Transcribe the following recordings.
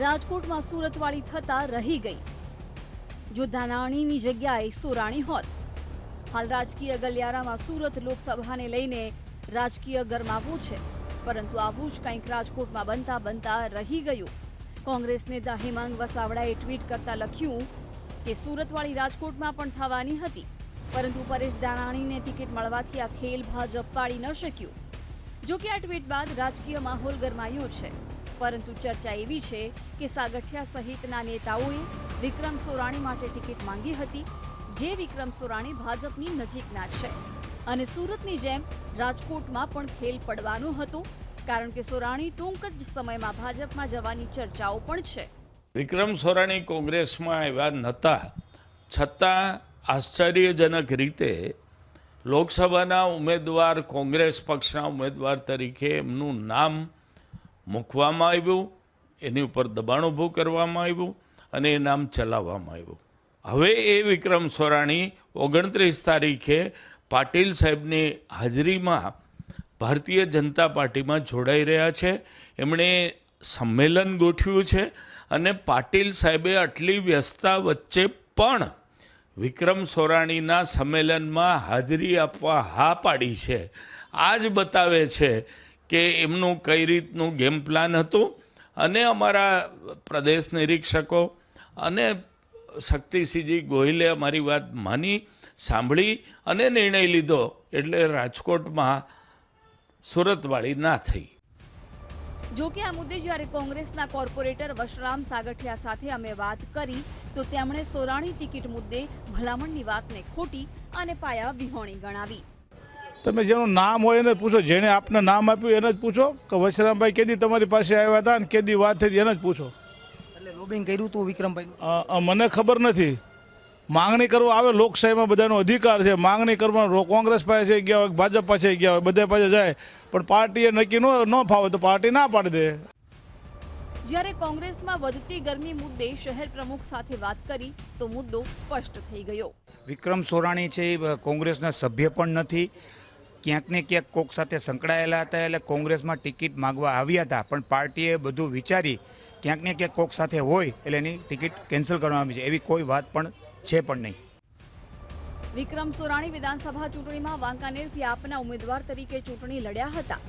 રાજકોટમાં સુરતવાળી થતા રહી ગઈ. જો ધાનાણીની જગ્યાએ સોરાણી હોત. હાલ રાજકીય ગલિયારામાં સુરત લોકસભાને લઈને રાજકીય ગરમાવું છે. પરંતુ આવું જ કંઈક રાજકોટમાં બનતા બનતા રહી ગયું. કોંગ્રેસ નેતા હેમાંગ વસાવડાએ ટ્વીટ કરતા લખ્યું કે સુરતવાળી રાજકોટમાં પણ થવાની હતી. પરંતુ પરેશ દાનાણીને ટિકિટ મળવાથી આ ખેલ ભાજપ પાડી ન શક્યું. જો કે આ ટ્વીટ બાદ રાજકીય માહોલ ગરમાયો છે. પરંતુ ચર્ચા એવી છે કે સાગઠિયા સહિતના નેતાઓએ વિક્રમ સોરાણી માટે ટિકિટ માંગી હતી, જે વિક્રમ સોરાણી ભાજપની નજીકના છે. અને સુરતની જેમ રાજકોટમાં પણ ખેલ પડવાનો હતો, કારણ કે સોરાણી ટૂંક જ સમયમાં ભાજપમાં જવાની ચર્ચાઓ પણ છે. વિક્રમ સોરાણી કોંગ્રેસમાં આવ્યા નહોતા છતાં આશ્ચર્યજનક રીતે લોકસભાના ઉમેદવાર કોંગ્રેસ પક્ષના ઉમેદવાર તરીકે એમનું નામ મૂકવામાં આવ્યું, એની ઉપર દબાણ ઊભું કરવામાં આવ્યું અને એ નામ ચલાવવામાં આવ્યું. હવે એ વિક્રમ સોરાણી ઓગણત્રીસ તારીખે પાટીલ સાહેબની હાજરીમાં ભારતીય જનતા પાર્ટીમાં જોડાઈ રહ્યા છે. એમણે સંમેલન ગોઠવ્યું છે અને પાટીલ સાહેબે આટલી વ્યસ્તતા વચ્ચે પણ વિક્રમ સોરાણીના સંમેલનમાં હાજરી આપવા હા પાડી છે. આ જ બતાવે છે કે એમનું કઈ રીતનું ગેમ પ્લાન હતું અને અમારા પ્રદેશ નિરીક્ષકો અને શક્તિસિંહજી ગોહિલે અમારી વાત માની, સાંભળી અને નિર્ણય લીધો એટલે રાજકોટમાં સુરતવાળી ના થઈ. જો કે આ મુદ્દે જ્યારે કોંગ્રેસના કોર્પોરેટર વશરામ સાગઠિયા સાથે અમે વાત કરી, તો તેમણે સોરાણી ટિકિટ મુદ્દે ભલામણની વાતને ખોટી અને પાયા વિહોણી ગણાવી. તમે જેનું નામ હોય એને જ પૂછો. જેણે આપને નામ આપ્યું એને જ પૂછો. કે વશરામભાઈ કેદી તમારી પાસે આવ્યા હતા અને કેદી વાત થઈ એને જ પૂછો. એટલે લોબિંગ કર્યું હતું વિક્રમભાઈ મને ખબર નથી. માંગણી કરવા આવે લોકશાહીમાં બધાનો અધિકાર છે. માંગણી કરવાનો કોંગ્રેસ પાસે ગયા હોય ભાજપ પાસે ગયા હોય બધા પાસે જાય. પણ પાર્ટીએ નક્કી ન ન ફાવે તો પાર્ટી ના પાડી દે. જ્યારે કોંગ્રેસમાં વધતી ગરમી મુદ્દે શહેર પ્રમુખ સાથે વાત કરી તો મુદ્દો સ્પષ્ટ થઈ ગયો. વિક્રમ સોરાણી છે એ કોંગ્રેસના સભ્ય પણ નથી. ક્યાંક ને ક્યાંક કોક સાથે સંકળાયેલા હતા એટલે કોંગ્રેસમાં ટિકિટ માગવા આવ્યા હતા. પણ પાર્ટીએ બધું વિચારી ક્યાંક ને ક્યાંક કોક સાથે હોય એટલે એની ટિકિટ કેન્સલ કરવામાં આવી છે. એવી કોઈ વાત પણ છે પણ નહીં. વિક્રમ સોરાણી વિધાનસભા ચૂંટણીમાં વાંકાનેરથી આપના ઉમેદવાર તરીકે ચૂંટણી લડ્યા હતા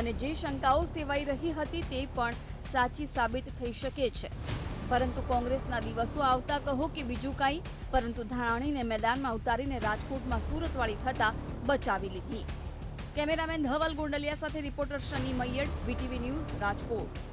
અને જે શંકાઓ સેવાઈ રહી હતી તે પણ સાચી સાબિત થઈ શકે છે. પરંતુ કોંગ્રેસના દિવસો આવતા કહો કે બીજું કાંઈ. પરંતુ ધાણાણીને મેદાનમાં ઉતારીને રાજકોટમાં સુરતવાળી થતા બચાવી લીધી. કેમેરામેન ધવલ ગોંડલિયા સાથે reporter Shani Maiyad VTV news Rajkot.